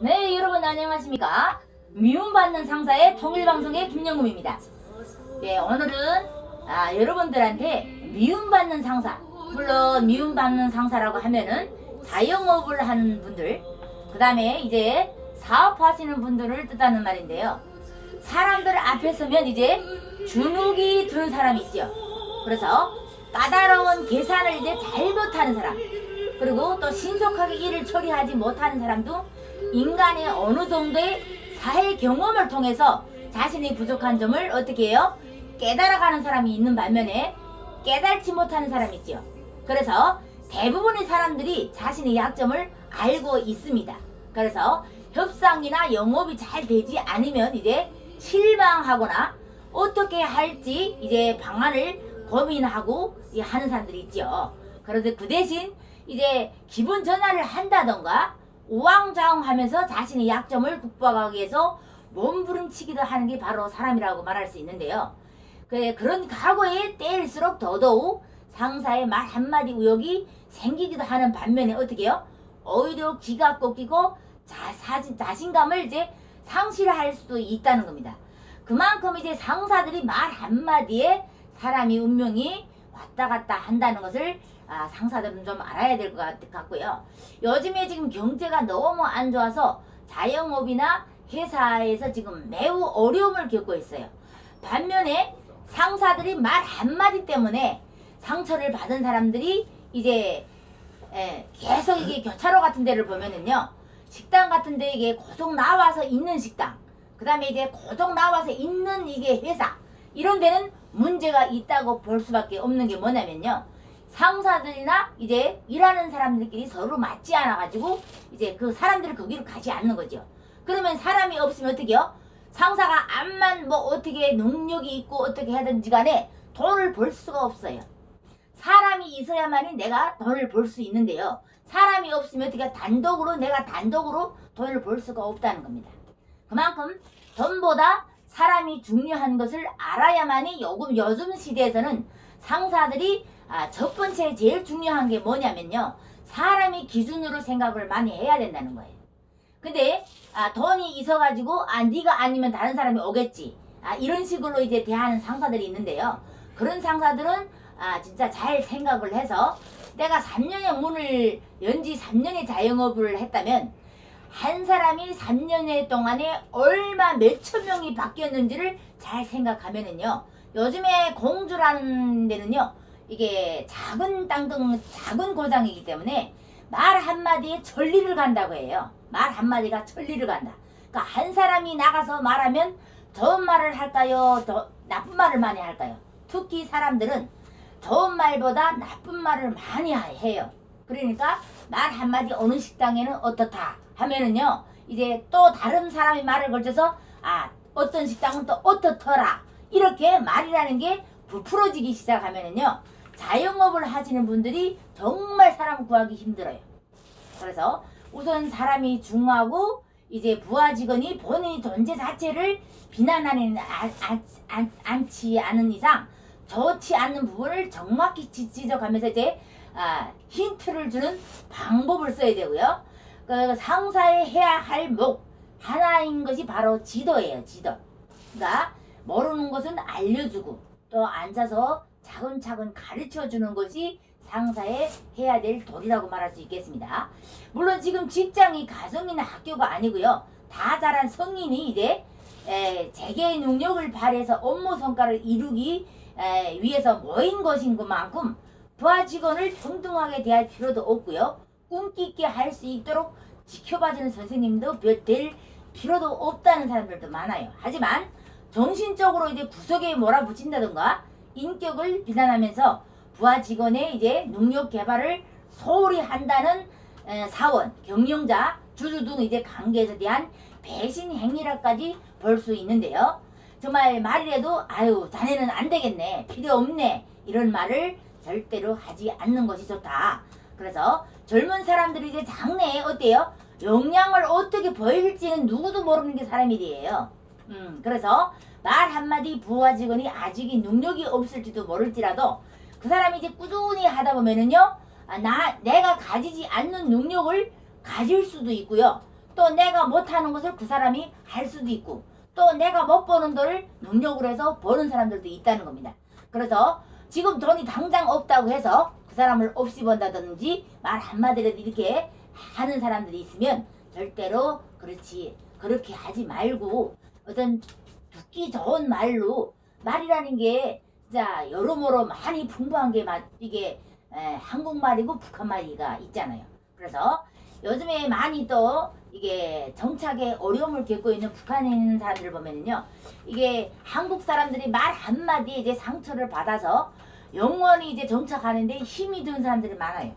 네, 여러분 안녕하십니까? 미움받는 상사의 통일방송의 김영금입니다. 네, 오늘은 아, 여러분들한테 미움받는 상사, 물론 미움받는 상사라고 하면은 자영업을 하는 분들, 그 다음에 이제 사업하시는 분들을 뜻하는 말인데요. 사람들 앞에 서면 이제 주눅이 드는 사람이 있죠. 그래서 까다로운 계산을 이제 잘 못하는 사람, 그리고 또 신속하게 일을 처리하지 못하는 사람도 인간의 어느 정도의 사회 경험을 통해서 자신의 부족한 점을 어떻게 해요? 깨달아가는 사람이 있는 반면에 깨달지 못하는 사람이 있죠. 그래서 대부분의 사람들이 자신의 약점을 알고 있습니다. 그래서 협상이나 영업이 잘 되지 않으면 이제 실망하거나 어떻게 할지 이제 방안을 고민하고 이 하는 사람들이 있죠. 그런데 그 대신 이제 기분 전환을 한다던가 우왕좌왕하면서 자신의 약점을 극복하기 위해서 몸부림치기도 하는 게 바로 사람이라고 말할 수 있는데요. 그- 그런 각오에 때일수록 더더욱 상사의 말 한마디 우욕이 생기기도 하는 반면에 어떻게 해요? 오히려 기가 꺾이고 자, 사진, 자신감을 이제 상실할 수도 있다는 겁니다. 그만큼 이제 상사들이 말 한마디에 사람이 운명이 왔다 갔다 한다는 것을 아, 상사들은 좀 알아야 될 것 같고요. 요즘에 지금 경제가 너무 안 좋아서 자영업이나 회사에서 지금 매우 어려움을 겪고 있어요. 반면에 상사들이 말 한마디 때문에 상처를 받은 사람들이 이제 예, 계속 이게 교차로 같은 데를 보면은요 식당 같은 데 이게 고속 나와서 있는 식당 그 다음에 이제 고속 나와서 있는 이게 회사 이런 데는 문제가 있다고 볼 수밖에 없는 게 뭐냐면요 상사들이나 이제 일하는 사람들끼리 서로 맞지 않아 가지고 이제 그 사람들을 거기로 가지 않는 거죠 그러면 사람이 없으면 어떻게요 상사가 암만 뭐 어떻게 능력이 있고 어떻게 하든지 간에 돈을 벌 수가 없어요 사람이 있어야만이 내가 돈을 벌 수 있는데요. 사람이 없으면 어떻게 단독으로 내가 단독으로 돈을 벌 수가 없다는 겁니다. 그만큼 돈보다 사람이 중요한 것을 알아야만이 요즘, 요즘 시대에서는 상사들이 아, 첫 번째 제일 중요한 게 뭐냐면요. 사람이 기준으로 생각을 많이 해야 된다는 거예요. 근데 아, 돈이 있어가지고 아 네가 아니면 다른 사람이 오겠지. 아, 이런 식으로 이제 대하는 상사들이 있는데요. 그런 상사들은 아 진짜 잘 생각을 해서 내가 3년의 문을 연지 3년의 자영업을 했다면 한 사람이 3년의 동안에 얼마 몇천 명이 바뀌었는지를 잘 생각하면은요 요즘에 공주라는 데는요 이게 작은 땅등 작은 고장이기 때문에 말 한마디에 천리를 간다고 해요. 말 한마디가 천리를 간다. 그러니까 한 사람이 나가서 말하면 좋은 말을 할까요? 더 나쁜 말을 많이 할까요? 특히 사람들은 좋은 말보다 나쁜 말을 많이 해요. 그러니까 말 한마디 어느 식당에는 어떻다 하면은요 이제 또 다른 사람이 말을 걸쳐서 아 어떤 식당은 또 어떻더라? 이렇게 말이라는 게 부풀어지기 시작하면은요 자영업을 하시는 분들이 정말 사람 구하기 힘들어요. 그래서 우선 사람이 중하고 이제 부하 직원이 본인의 존재 자체를 비난하는 안, 안, 안, 않지 않은 이상 좋지 않는 부분을 정확히 지- 지적하면서 이제 아, 힌트를 주는 방법을 써야 되고요. 그 상사의 해야 할 목 하나인 것이 바로 지도예요. 지도. 그러니까 모르는 것은 알려주고 또 앉아서 차근차근 가르쳐 주는 것이 상사의 해야 될 도리라고 말할 수 있겠습니다. 물론 지금 직장이 가정이나 학교가 아니고요. 다 자란 성인이 이제 에, 재계의 능력을 발휘해서 업무 성과를 이루기 에, 위해서 모인 것인 것만큼 부하 직원을 평등하게 대할 필요도 없고요. 꿈깊게 할 수 있도록 지켜봐주는 선생님도 별- 될 필요도 없다는 사람들도 많아요. 하지만 정신적으로 이제 구석에 몰아붙인다던가 인격을 비난하면서 부하 직원의 이제 능력 개발을 소홀히 한다는 에, 사원, 경영자, 주주 등 이제 관계에 대한 배신 행위라까지 볼 수 있는데요. 정말 말이라도 아유 자네는 안 되겠네 필요 없네 이런 말을 절대로 하지 않는 것이 좋다. 그래서 젊은 사람들이 이제 장래에 어때요? 역량을 어떻게 보일지는 누구도 모르는 게 사람이래요. 음 그래서 말 한마디 부하 직원이 아직이 능력이 없을지도 모를지라도 그 사람이 이제 꾸준히 하다 보면은요 아, 나 내가 가지지 않는 능력을 가질 수도 있고요. 또 내가 못하는 것을 그 사람이 할 수도 있고 또 내가 못 버는 돈을 능력으로 해서 버는 사람들도 있다는 겁니다. 그래서 지금 돈이 당장 없다고 해서 그 사람을 없이 본다든지 말 한마디라도 이렇게 하는 사람들이 있으면 절대로 그렇지 그렇게 하지 말고 어떤 듣기 좋은 말로 말이라는 게 진짜 여러모로 많이 풍부한 게 마- 이게 에, 한국말이고 북한말이가 있잖아요. 그래서 요즘에 많이 또 이게 정착에 어려움을 겪고 있는 북한에 있는 사람들을 보면은요. 이게 한국 사람들이 말 한마디에 이제 상처를 받아서 영원히 이제 정착하는데 힘이 든 사람들이 많아요.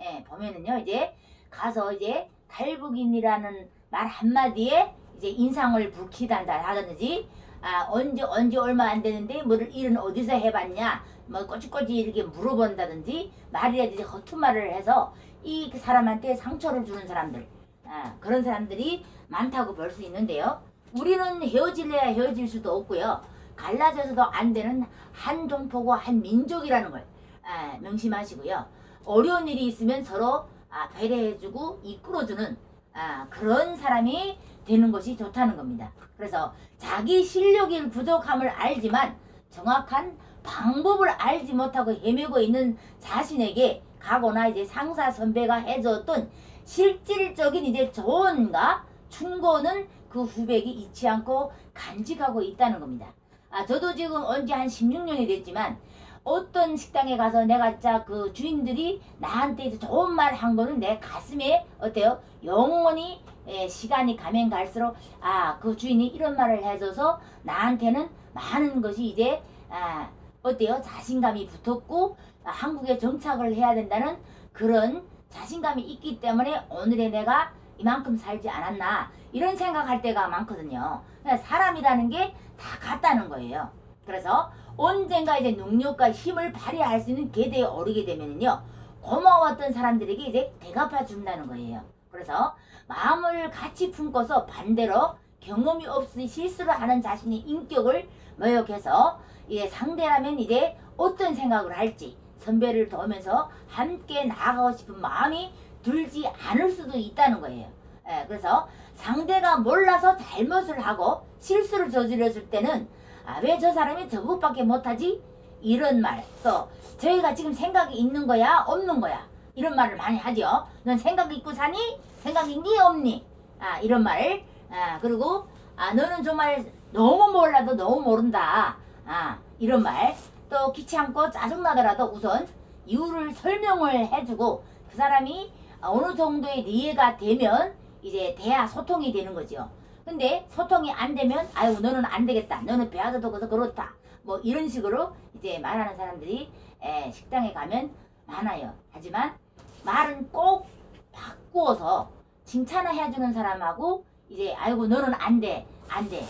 예, 보면은요. 이제 가서 이제 탈북인이라는 말 한마디에 이제 인상을 불키단다 하든지 아, 언제 언제 얼마 안 되는데 뭐를 일은 어디서 해봤냐 뭐 꼬치꼬치 이렇게 물어본다든지 말이라도 이제 허튼 말을 해서 이그 사람한테 상처를 주는 사람들 아, 그런 사람들이 많다고 볼 수 있는데요. 우리는 헤어질래야 헤어질 수도 없고요. 갈라져서도 안 되는 한 동포고 한 민족이라는 걸 아, 명심하시고요. 어려운 일이 있으면 서로 아, 배려해주고 이끌어주는 아, 그런 사람이 되는 것이 좋다는 겁니다. 그래서 자기 실력이 부족함을 알지만 정확한 방법을 알지 못하고 헤매고 있는 자신에게 가거나 이제 상사 선배가 해줬던 실질적인 이제 조언과 충고는 그 후백이 잊지 않고 간직하고 있다는 겁니다. 아, 저도 지금 언제 한 16년이 됐지만 어떤 식당에 가서 내가 진짜 그 주인들이 나한테 이제 좋은 말 한 거는 내 가슴에 어때요? 영원히 예, 시간이 가면 갈수록 아 그 주인이 이런 말을 해줘서 나한테는 많은 것이 이제 아 어때요? 자신감이 붙었고 아, 한국에 정착을 해야 된다는 그런 자신감이 있기 때문에 오늘의 내가 이만큼 살지 않았나 이런 생각할 때가 많거든요. 그러니까 사람이라는 게 다 같다는 거예요. 그래서 언젠가 이제 능력과 힘을 발휘할 수 있는 계대에 오르게 되면요 고마웠던 사람들에게 이제 대갚아 준다는 거예요. 그래서 마음을 같이 품고서 반대로 경험이 없이 실수를 하는 자신의 인격을 모욕해서 이제 상대라면 이제 어떤 생각을 할지 선배를 도우면서 함께 나아가고 싶은 마음이 들지 않을 수도 있다는 거예요. 예, 그래서 상대가 몰라서 잘못을 하고 실수를 저질렀을 때는 아, 왜 저 사람이 저것밖에 못하지? 이런 말. 또 저희가 지금 생각이 있는 거야? 없는 거야? 이런 말을 많이 하죠. 넌 생각 있고 사니? 생각 있니? 없니? 아, 이런 말. 아, 그리고 아, 너는 정말 너무 몰라도 너무 모른다. 아, 이런 말. 또 귀찮고 짜증나더라도 우선 이유를 설명을 해주고 그 사람이 어느 정도의 이해가 되면 이제 대화 소통이 되는 거죠. 근데 소통이 안 되면 아유 너는 안 되겠다. 너는 배아도 적어서 그렇다. 뭐 이런 식으로 이제 말하는 사람들이 에, 식당에 가면 많아요. 하지만 말은 꼭 바꾸어서 칭찬을 해주는 사람하고 이제 아이고 너는 안 돼. 안 돼.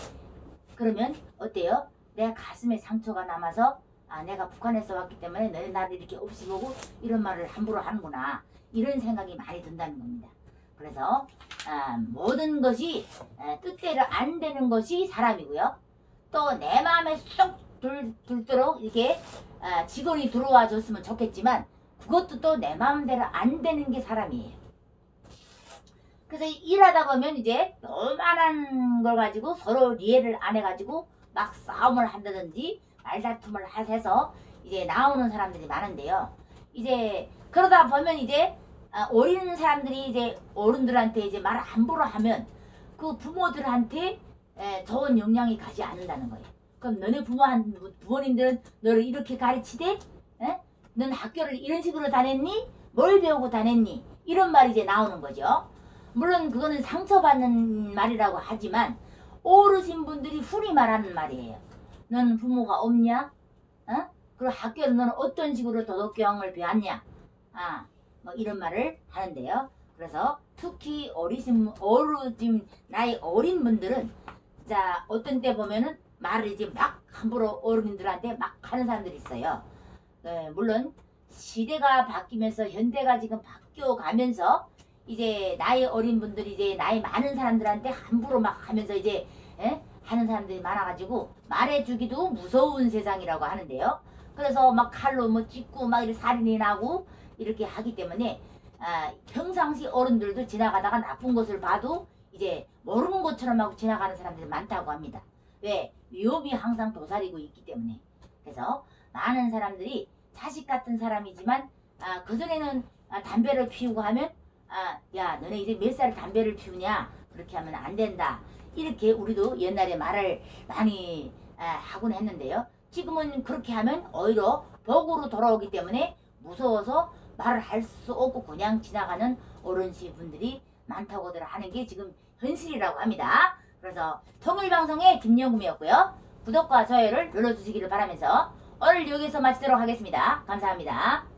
그러면 어때요? 내 가슴에 상처가 남아서 아 내가 북한에서 왔기 때문에 너네 나를 이렇게 없이 보고 이런 말을 함부로 하는구나 이런 생각이 많이 든다는 겁니다. 그래서 아, 모든 것이 아, 뜻대로 안 되는 것이 사람이고요. 또 내 마음에 쏙 들, 들도록 이렇게 아, 직원이 들어와 줬으면 좋겠지만 그것도 또 내 마음대로 안 되는 게 사람이에요. 그래서 일하다 보면 이제 요만한 걸 가지고 서로 이해를 안 해가지고 막 싸움을 한다든지 말다툼을 하- 해서 이제 나오는 사람들이 많은데요. 이제 그러다 보면 이제 아, 어린 사람들이 이제 어른들한테 이제 말을 함부로 하면 그 부모들한테 에, 좋은 영향이 가지 않는다는 거예요. 그럼 너네 부모한 부모님들은 너를 이렇게 가르치대? 에? 넌 학교를 이런 식으로 다녔니? 뭘 배우고 다녔니? 이런 말이 이제 나오는 거죠. 물론 그거는 상처받는 말이라고 하지만 어르신 분들이 훈이 말하는 말이에요. 너는 부모가 없냐? 어? 그리고 학교는 너는 어떤 식으로 도덕교양을 배웠냐? 아, 뭐 이런 말을 하는데요. 그래서 특히 어리신 어르신 나이 어린 분들은 자 어떤 때 보면은 말을 이제 막 함부로 어른들한테 막 하는 사람들이 있어요. 네, 물론 시대가 바뀌면서 현대가 지금 바뀌어 가면서 이제 나이 어린 분들이 이제 나이 많은 사람들한테 함부로 막 하면서 이제 예? 하는 사람들이 많아가지고 말해주기도 무서운 세상이라고 하는데요. 그래서 막 칼로 뭐 찢고 막 이렇게 살인이 나고 이렇게 하기 때문에 아, 평상시 어른들도 지나가다가 나쁜 것을 봐도 이제 모르는 것처럼 하고 지나가는 사람들이 많다고 합니다. 왜? 위협이 항상 도사리고 있기 때문에. 그래서 많은 사람들이 자식 같은 사람이지만 아, 그전에는 아, 담배를 피우고 하면 아, 야 너네 이제 몇 살 담배를 피우냐 그렇게 하면 안 된다 이렇게 우리도 옛날에 말을 많이 아, 하곤 했는데요 지금은 그렇게 하면 오히려 복으로 돌아오기 때문에 무서워서 말을 할 수 없고 그냥 지나가는 어른시 분들이 많다고들 하는 게 지금 현실이라고 합니다. 그래서 통일방송의 김영금이었고요. 구독과 좋아요를 눌러주시기를 바라면서 오늘 여기서 마치도록 하겠습니다. 감사합니다